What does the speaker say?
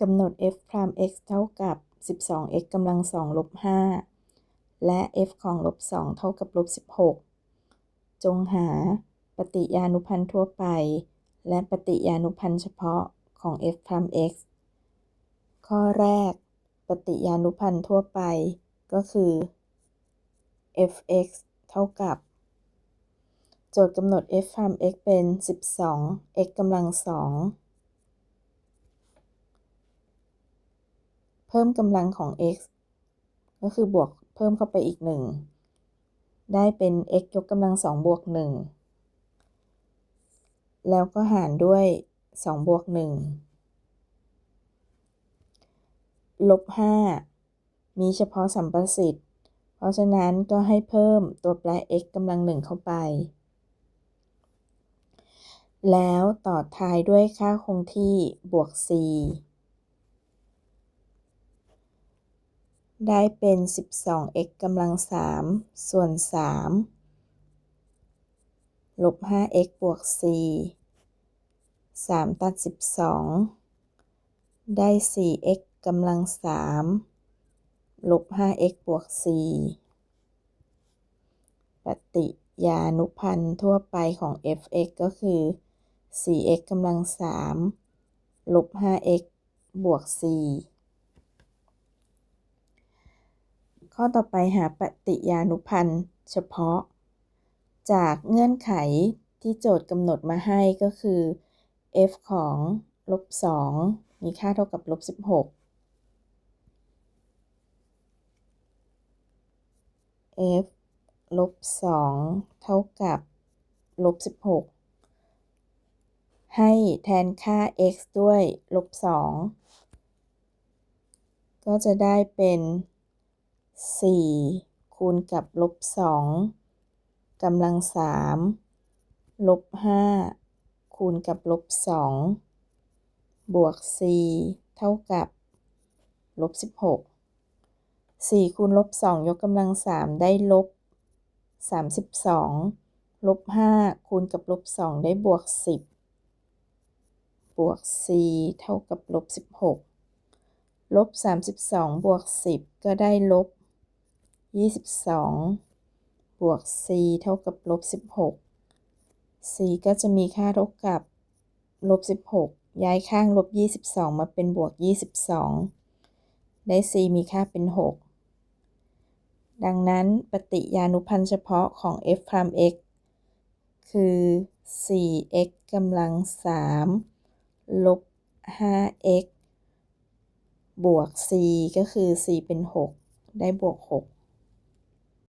กำหนด f พราม x เท่ากับ 12x กำลัง2ลบ5และ f ของลบ2เท่ากับลบ16 จงหาปฏิญานุพันธ์ทั่วไป และปฏิญานุพันธ์เฉพาะของ f พราม x ข้อแรก ปฏิญานุพันธ์ทั่วไปก็คือ f(x) เท่ากับ โจทย์กำหนด f พราม x เป็น 12x กำลัง2 เพิ่มกำลังของ x ก็คือบวกเพิ่มเข้าไปอีก 1 ได้เป็น x ยกกำลัง 2 บวก 1 แล้วก็หารด้วย 2 บวก 1 ลบ 5 มีเฉพาะสัมประสิทธิ์ เพราะฉะนั้นก็ให้เพิ่มตัวแปร x กำลัง 1 เข้าไป แล้วต่อท้ายด้วยค่าคงที่บวก c ได้เป็น 12x กำลัง 3 ส่วน 3 ลบ 5x บวก c 3ตัด 12 ได้ 4x กำลัง 3 ลบ 5x บวก c ปฏิญานุพันธ์ทั่วไปของ f(x) ก็คือ 4x กำลัง 3 ลบ 5x บวก c ข้อต่อไปหาปฏิญานุพันธ์เฉพาะ จากเงื่อนไขที่โจทย์กำหนดมาให้ก็คือ f ของลบ2มีค่าเท่ากับลบ16 f ลบ2เท่ากับลบ16 ให้แทนค่า x ด้วยลบ2ก็จะได้เป็น 4 คูณกับลบ2กำลัง3ลบ5คูณกับลบ2บวก 4 เท่ากับลบ16 4 คูณลบ2ยกกำลัง 3 ได้ลบ 32 ลบ 5 คูณกับลบ 2 ได้บวก 10 บวก 4 เท่ากับลบ 16 ลบ 32 บวก 10 ก็ได้ลบ 22 บวก c เท่ากับลบ 16 c ก็จะมีค่าเท่ากับลบ 16 ย้ายข้างลบ 22 มาเป็นบวก 22 ได้ c มีค่าเป็น 6 ดังนั้นปฏิญานุพันธ์เฉพาะของ f พราม x คือ 4x กำลัง 3 ลบ 5x บวก c ก็คือ c เป็น 6 ได้บวก 6